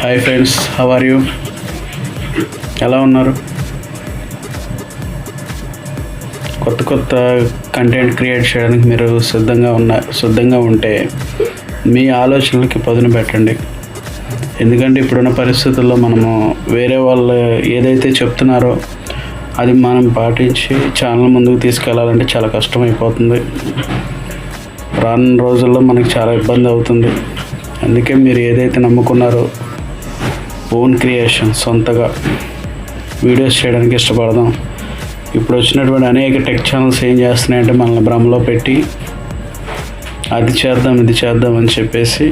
Hi friends how are you ఎలా ఉన్నారు? కొత్త కొత్త కంటెంట్ క్రియేట్ చేయడానికి మీరు సిద్ధంగా ఉన్న సిద్ధంగా ఉంటే మీ ఆలోచనలకి పదును పెట్టండి. ఎందుకంటే ఇప్పుడున్న పరిస్థితుల్లో మనము వేరే వాళ్ళు ఏదైతే చెప్తున్నారో అది మనం పాటించి ఛానల్ ముందుకు తీసుకెళ్ళాలంటే చాలా కష్టమైపోతుంది. రానున్న రోజుల్లో మనకి చాలా ఇబ్బంది అవుతుంది. అందుకే మీరు ఏదైతే నమ్ముకున్నారో ఓన్ క్రియేషన్ సొంతగా వీడియోస్ చేయడానికి ఇష్టపడదాం. ఇప్పుడు వచ్చినటువంటి అనేక టెక్ ఛానల్స్ ఏం చేస్తున్నాయంటే మనల్ని భ్రమలో పెట్టి అది చేద్దాం ఇది చేద్దాం అని చెప్పేసి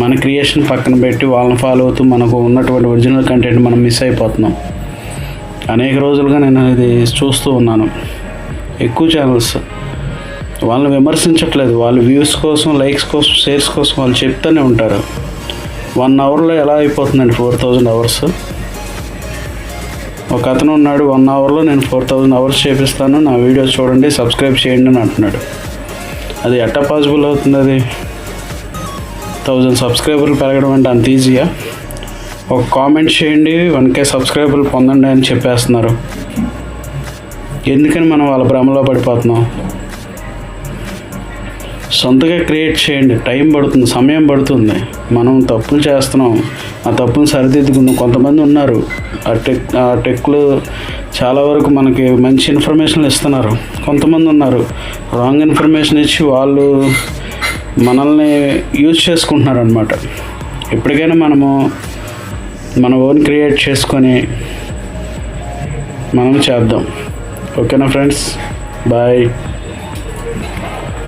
మన క్రియేషన్ పక్కన పెట్టి వాళ్ళని ఫాలో అవుతూ మనకు ఉన్నటువంటి ఒరిజినల్ కంటెంట్ మనం మిస్ అయిపోతున్నాం. అనేక రోజులుగా నేను ఇది చూస్తూ ఉన్నాను. ఎక్కువ ఛానల్స్ వాళ్ళని విమర్శించట్లేదు. వాళ్ళు వ్యూస్ కోసం లైక్స్ కోసం షేర్స్ కోసం వాళ్ళు చెప్తూనే ఉంటారు. వన్ అవర్లో ఎలా అయిపోతుందండి ఫోర్ థౌజండ్ అవర్స్? ఒక అతను ఉన్నాడు వన్ అవర్లో నేను ఫోర్ థౌజండ్ అవర్స్ చేపిస్తాను నా వీడియో చూడండి సబ్స్క్రైబ్ చేయండి అని అంటున్నాడు. అది ఎట్టా పాసిబుల్ అవుతుంది అది? థౌజండ్ సబ్స్క్రైబర్లు పెరగడం అంటే అంత ఈజీయా ఒక కామెంట్ చేయండి వన్ కే సబ్స్క్రైబర్లు పొందండి అని చెప్పేస్తున్నారు. ఎందుకని మనం వాళ్ళ భ్రమలో పడిపోతున్నాం? సొంతగా క్రియేట్ చేయండి. టైం పడుతుంది సమయం పడుతుంది. మనం తప్పులు చేస్తున్నాం. ఆ తప్పును సరిదిద్దుకుందాం. కొంతమంది ఉన్నారు. ఆ టెక్ ఆ టెక్లు చాలా వరకు మనకి మంచి ఇన్ఫర్మేషన్ ఇస్తున్నారు. కొంతమంది ఉన్నారు. రాంగ్ ఇన్ఫర్మేషన్ ఇచ్చి వాళ్ళు మనల్ని యూజ్ చేసుకుంటున్నారు అనమాట ఎప్పటికైనా మనము మన ఓన్ క్రియేట్ చేసుకొని మనం చేద్దాం. ఓకేనా ఫ్రెండ్స్ బాయ్